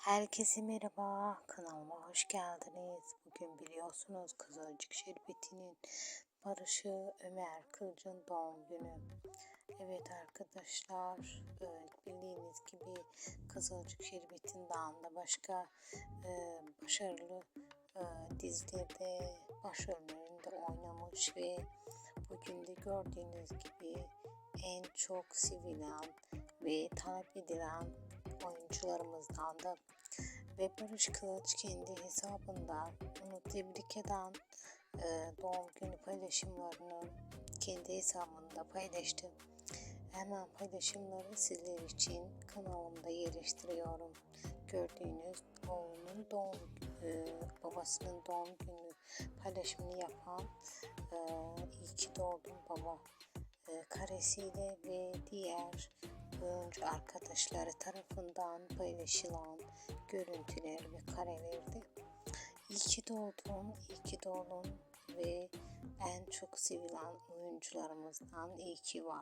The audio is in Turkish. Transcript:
Herkese merhaba, kanalıma hoş geldiniz. Bugün biliyorsunuz Kızılcık Şerbeti'nin Barış'ı Ömer Kılıç'ın doğum günü. Evet arkadaşlar, e, bildiğiniz gibi Kızılcık Şerbeti'nden de başka e, başarılı e, dizilerde başrollerinde oynamış ve bugün de gördüğünüz gibi en çok sevilen ve talep edilen oyuncularımızdan da ve Barış Kılıç kendi hesabında onu tebrik eden e, doğum günü paylaşımlarını kendi hesabında paylaştı. Hemen paylaşımları sizler için kanalımda yerleştiriyorum. Gördüğünüz oğlunun doğum e, babasının doğum günü paylaşımını yapan e, iyi ki doğdun baba karesiyle ve diğer oyuncu arkadaşları tarafından paylaşılan görüntüler ve karelerdi. İyi ki doğdun, iyi ki doğdun ve en çok sevilen oyuncularımızdan iyi ki var.